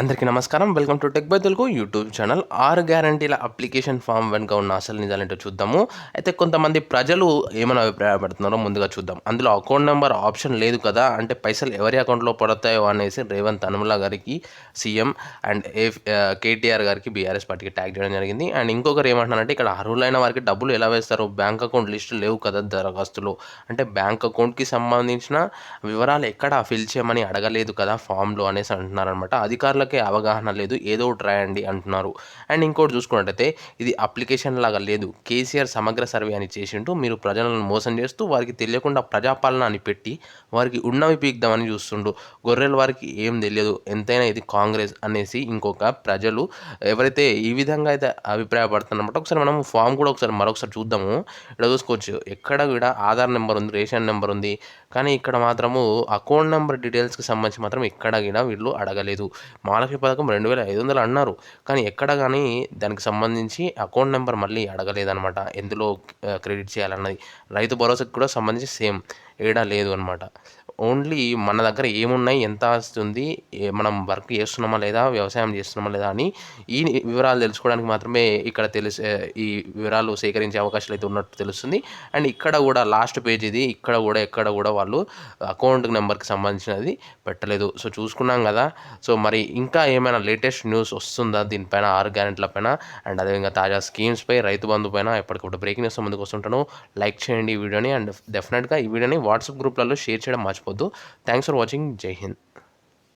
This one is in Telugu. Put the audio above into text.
అందరికీ నమస్కారం. Welcome to tech by Telugu YouTube channel. ఆరు గ్యారంటీల అప్లికేషన్ ఫామ్ వెనుక ఉన్న అసలు నిజాలేంటో చూద్దాము. అయితే కొంతమంది ప్రజలు ఏమైనా అభిప్రాయపడుతున్నారో ముందుగా చూద్దాం. అందులో అకౌంట్ నెంబర్ ఆప్షన్ లేదు కదా అంటే పైసలు ఎవరి అకౌంట్లో పడతాయో అనేసి రేవంత్ అనుమల గారికి సీఎం అండ్ ఏ కేటీఆర్ గారికి బీఆర్ఎస్ పార్టీకి ట్యాగ్ చేయడం జరిగింది. అండ్ ఇంకొకరు ఏమంటున్నారంటే ఇక్కడ అర్హులైన వారికి డబ్బులు ఎలా వేస్తారు? బ్యాంక్ అకౌంట్ లిస్టు లేవు కదా దరఖాస్తులు. అంటే బ్యాంక్ అకౌంట్కి సంబంధించిన వివరాలు ఎక్కడ ఫిల్ చేయమని అడగలేదు కదా ఫామ్లో అనేసి అంటున్నారనమాట వాళ్ళకే అవగాహన లేదు ఏదో ఒకటి రాయండి అంటున్నారు. అండ్ ఇంకోటి చూసుకున్నట్టయితే ఇది అప్లికేషన్ లాగా లేదు. కేసీఆర్ సమగ్ర సర్వే అని చేసింటూ మీరు ప్రజలను మోసం చేస్తూ వారికి తెలియకుండా ప్రజాపాలన అని పెట్టి వారికి ఉన్నవి పీక్దామని చూస్తుండు. గొర్రెలు వారికి ఏం తెలియదు ఎంతైనా ఇది కాంగ్రెస్ అనేసి ఇంకొక ప్రజలు ఎవరైతే ఈ విధంగా అయితే అభిప్రాయపడుతున్నమాట ఒకసారి మనం ఫామ్ కూడా ఒకసారి మరొకసారి చూద్దాము. ఇక్కడ చూసుకోవచ్చు ఎక్కడ కూడా ఆధార్ నెంబర్ ఉంది రేషన్ నెంబర్ ఉంది కానీ ఇక్కడ మాత్రము అకౌంట్ నెంబర్ డీటెయిల్స్కి సంబంధించి మాత్రం ఎక్కడ కూడా వీళ్ళు అడగలేదు. మహాలక్ష్మి పథకం రెండు వేల ఐదు వందలు అన్నారు. కానీ ఎక్కడ కానీ దానికి సంబంధించి అకౌంట్ నెంబర్ మళ్ళీ అడగలేదన్నమాట. ఎందులో క్రెడిట్ చేయాలన్నది. రైతు భరోసాకి కూడా సంబంధించి సేమ్ ఏడా లేదు అనమాట ఓన్లీ మన దగ్గర ఏమున్నాయి ఎంత వస్తుంది మనం వర్క్ చేస్తున్నామా లేదా వ్యవసాయం చేస్తున్నామా లేదా అని ఈ వివరాలు తెలుసుకోవడానికి మాత్రమే ఇక్కడ తెలిసే ఈ వివరాలు సేకరించే అవకాశాలు అయితే ఉన్నట్టు తెలుస్తుంది. అండ్ ఇక్కడ కూడా లాస్ట్ పేజ్ ఇది ఇక్కడ కూడా ఎక్కడ కూడా వాళ్ళు అకౌంట్ నెంబర్కి సంబంధించినది పెట్టలేదు. సో చూసుకున్నాం కదా. సో మరి ఇంకా ఏమైనా లేటెస్ట్ న్యూస్ వస్తుందా దీనిపైన ఆరు గ్యారెంట్ల పైన? అండ్ అదేవిధంగా తాజా స్కీమ్స్ పై రైతు బంధు పైన ఎప్పటికప్పుడు బ్రేకింగ్ న్యూస్ ముందుకు వస్తుంటాను. లైక్ చేయండి ఈ వీడియోని. అండ్ డెఫినెట్గా ఈ వీడియోని వాట్సాప్ గ్రూప్లలో షేర్ చేయడం మర్చిపోద్దు థ్యాంక్స్ ఫర్ వాచింగ్ జై హింద్